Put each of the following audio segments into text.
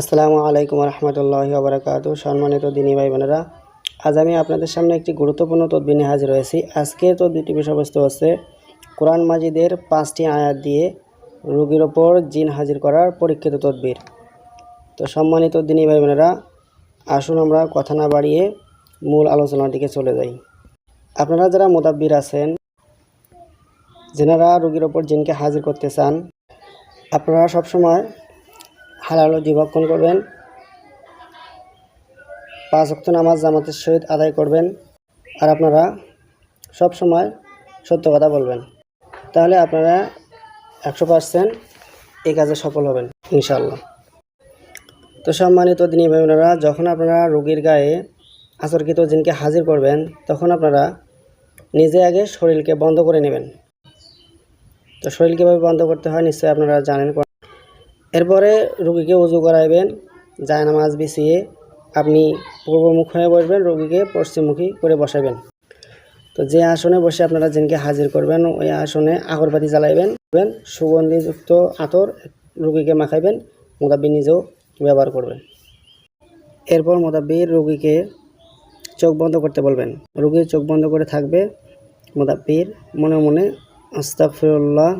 আসসালামু আলাইকুম রহমতুল্লাহ বারকাত সম্মানিত দিনী ভাই বোনেরা আজ আমি আপনাদের সামনে একটি গুরুত্বপূর্ণ তদবির নিয়ে হাজির হয়েছি। আজকের তদবিরটি বিষয়বস্তু হচ্ছে, কোরআন মাজিদের পাঁচটি আয়াত দিয়ে রোগীর ওপর জিন হাজির করার পরীক্ষিত তদবির। তো সম্মানিত দিনী ভাই বোনেরা আসুন আমরা কথা না বাড়িয়ে মূল আলোচনার দিকে চলে যাই। আপনারা যারা মোদাব্বির আছেন, যেনারা রোগীর ওপর জিনকে হাজির করতে চান, আপনারা সবসময় হালাল জীবক্ষণ করবেন। পাঁচ অক্ত নামাজ জামাতের সহিত আদায় করবেন। আর আপনারা সব সময় সত্য কথা বলবেন। তাহলে আপনারা একশো পার্সেন্ট এই কাজে সফল হবেন ইনশাল্লাহ তো সম্মানিত দিনী ভাই বোনেরা যখন আপনারা রোগীর গায়ে আচরকৃত জিনকে হাজির করবেন, তখন আপনারা নিজে আগে শরীরকে বন্ধ করে নেবেন। তো শরীর কীভাবে বন্ধ করতে হয়, নিশ্চয়ই আপনারা জানেন। এরপরে রুগীকে উজু করাইবেন যায় নামাজ বিছিয়ে আপনি পূর্বমুখ হয়ে বসবেন, রুগীকে পশ্চিমমুখী করে বসাবেন তো যে আসনে বসে আপনারা জিনকে হাজির করবেন, ওই আসনে আগরবাতি জ্বালাইবেন সুগন্ধিযুক্ত আতর রুগীকে মাখাইবেন, মোদাব্বি নিজেও ব্যবহার করবেন। এরপর মোদাব্বির রুগীকে চোখ বন্ধ করতে বলবেন। রুগীর চোখ বন্ধ করে থাকবে, মোদাব্বির মনে মনে আস্তাগফিরুল্লাহ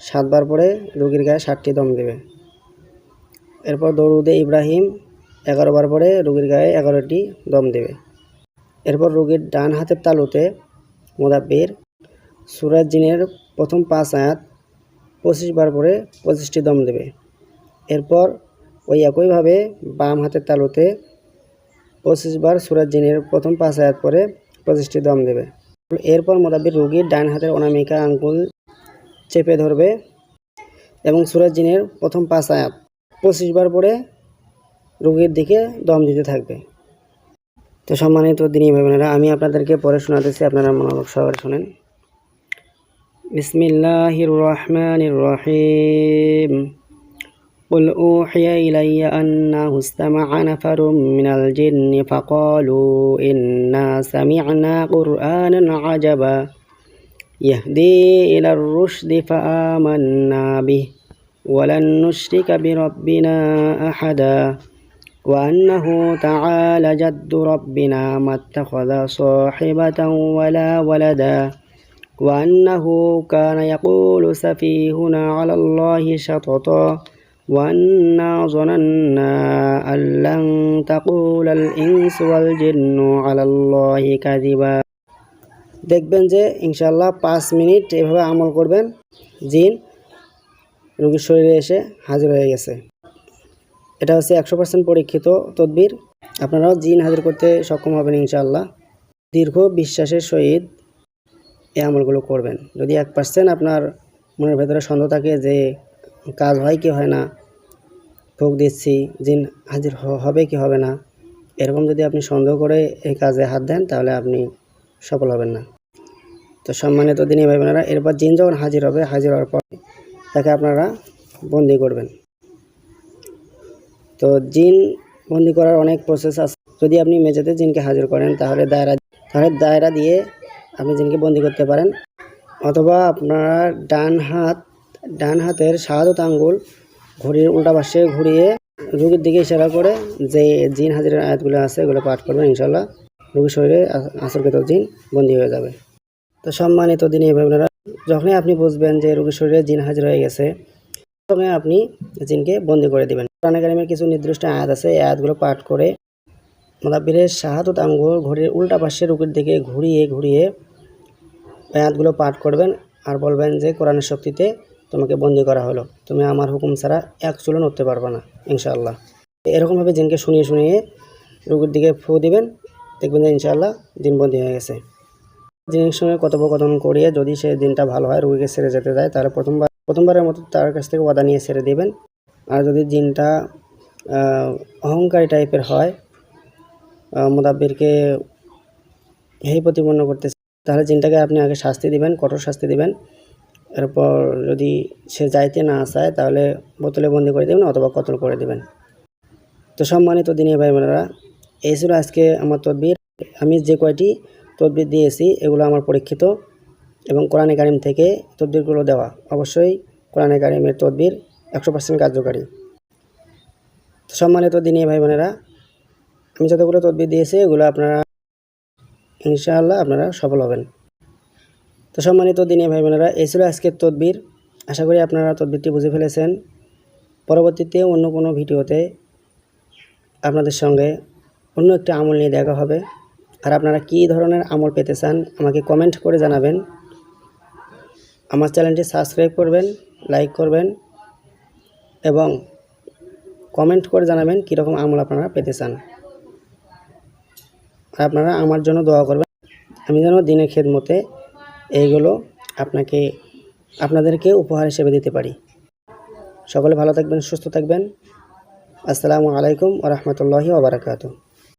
সাতবার পরে রুগীর গায়ে ষাটটি দম দেবে। এরপর দৌড়ুদে ইব্রাহিম এগারো বার পরে রুগীর গায়ে এগারোটি দম দেবে। এরপর রুগীর ডান হাতের তালুতে মোদাব্বির সুরাজ জিনের প্রথম পাঁচ আয়াত পঁচিশ বার পরে পঁচিশটি দম দেবে। এরপর ওই একইভাবে বাম হাতের তালুতে পঁচিশ বার জিনের প্রথম পাঁচ আয়াত পরে পঁচিশটি দম দেবে। এরপর মোদাব্বির রুগীর ডান হাতের অনামিকা আঙ্গুল চেপে ধরবে এবং সুরাজ জিনের প্রথম পাঁচ আয়াত পঁচিশ বার পরে রোগীর দিকে দম দিতে থাকবে তো সম্মানিত দিনী ভাইবোনেরা আমি আপনাদেরকে পরে শোনাতেছি আপনারা মনোযোগ সহকারে শোনেন বিসমিল্লাহির রহমানির রহিম قل أوحي إلي أنه استمع نفر من الجن فقالوا إنا سمعنا قرآنا عجبا يهدي إلى الرشد فآمنا به. ولن نشرك بربنا أحدا. وأنه تعالى جد ربنا ما اتخذ صاحبة ولا ولدا. وأنه كان يقول سفيهنا على الله شططا. وأنا ظننا أن لن تقول الإنس والجن على الله كذبا. দেখবেন যে ইনশাল্লাহ পাঁচ মিনিট এভাবে আমল করবেন, জিন রোগীর শরীরে এসে হাজির হয়ে গেছে। এটা হচ্ছে একশো পার্সেন্ট পরীক্ষিত তদবির। আপনারাও জিন হাজির করতে সক্ষম হবেন ইনশাল্লাহ দীর্ঘ বিশ্বাসের সহিত এই আমলগুলো করবেন। যদি এক পার্সেন্ট আপনার মনের ভেতরে সন্দেহ থাকে যে কাজ হয় কি হয় না, ভোগ দিচ্ছি, জিন হাজির হবে কি হবে না, এরকম যদি আপনি সন্দেহ করে এই কাজে হাত দেন, তাহলে আপনি সফল হবেন না। তো সম্মানিত দিনী ভাই বোনেরা এরপর জিন যখন হাজির হবে, হাজির হওয়ার পর তাকে আপনারা বন্দি করবেন। তো জিন বন্দি করার অনেক প্রসেস আছে। যদি আপনি মেঝেতে জিনকে হাজির করেন, তাহলে দায়রা তাহলে দায়রা দিয়ে আপনি জিনকে বন্দি করতে পারেন। অথবা আপনারা ডান হাত, ডান হাতের শাহাদত আঙ্গুল ঘড়ির উল্টা পাশে ঘুরিয়ে রুগীর দিকে ইশারা করে যে জিন হাজিরের আয়াতগুলো আছে, এগুলো পাঠ করবেন ইনশাল্লাহ রোগীর শরীরে আসরকৃত জিন বন্দী হয়ে যাবে। তো সম্মানিত দিন ভাবনারা যখনই আপনি বুঝবেন যে রোগীর শরীরে জিন হাজির হয়ে গেছে তখন আপনি জিনকে বন্দি করে দেবেন। প্রাণাগারিমের কিছু নির্দিষ্ট আয়াত আছে, এই আয়াতগুলো পাঠ করে মোদাব্বিরের শাহাদত আঙ্গুল ঘড়ির উল্টা পাশে রোগীর দিকে ঘুরিয়ে ঘুরিয়ে আয়াতগুলো পাঠ করবেন আর বলবেন যে কোরআনের শক্তিতে তোমাকে বন্দি করা হলো। তুমি আমার হুকুম ছাড়া এক চুলো নড়তে পারবে না, ইনশাআল্লাহ। এরকমভাবে জিনকে শুনিয়ে শুনিয়ে রোগীর দিকে ফু দিবেন দেখবেন যে ইনশাআল্লাহ দিন বন্দি হয়ে গেছে। জিনের সঙ্গে কথোপকথন করিয়ে যদি সে দিনটা ভালো হয়, রুগীকে সেরে যেতে যায় তাহলে প্রথমবার প্রথমবারের মতো তার কাছ থেকে ওয়াদা নিয়ে ছেড়ে দেবেন। আর যদি জিনটা অহংকারী টাইপের হয় মোদাব্বিরকে হেই প্রতিপন্ন করতে তাহলে জিনটাকে আপনি আগে শাস্তি দিবেন, কঠোর শাস্তি দিবেন। এরপর যদি সে যাইতে না চায়, তাহলে বোতলে বন্দি করে দেবেন অথবা কতল করে দেবেন। তো সম্মানিত দিনী ভাই বোনেরা এই ছিল আজকে আমার তদবির। আমি যে কয়টি তদবির দিয়েছি, এগুলো আমার পরীক্ষিত এবং কোরআনে কারিম থেকে তদবিরগুলো দেওয়া। অবশ্যই কোরআনে কারিমের তদবির একশো পার্সেন্ট কার্যকারী। তো সম্মানিত দিনী ভাই বোনেরা, আমি যতগুলো তদবির দিয়েছি, এগুলো আপনারা ইনশাআল্লাহ আপনারা সফল হবেন। তো সম্মানিত দিনী ভাই বোনেরা, এই ছিল আজকের তদবির। আশা করি আপনারা তদবিরটি বুঝে ফেলেছেন। পরবর্তীতে অন্য কোনো ভিডিওতে আপনাদের সঙ্গে অন্য একটি আমল নিয়ে দেখা হবে। আর আপনারা কী ধরনের আমল পেতে চান, আমাকে কমেন্ট করে জানাবেন। আমার চ্যানেলটি সাবস্ক্রাইব করবেন লাইক করবেন এবং কমেন্ট করে জানাবেন কীরকম আমল আপনারা পেতে চান। আর আপনারা আমার জন্য দোয়া করবেন। আমি যেন দিনের খেদমতে এইগুলো আপনাকে, আপনাদেরকে উপহার হিসেবে দিতে পারি। সকলে ভালো থাকবেন, সুস্থ থাকবেন। আসসালামু আলাইকুম ওরহমতুল্লাহি ওবরাকাতু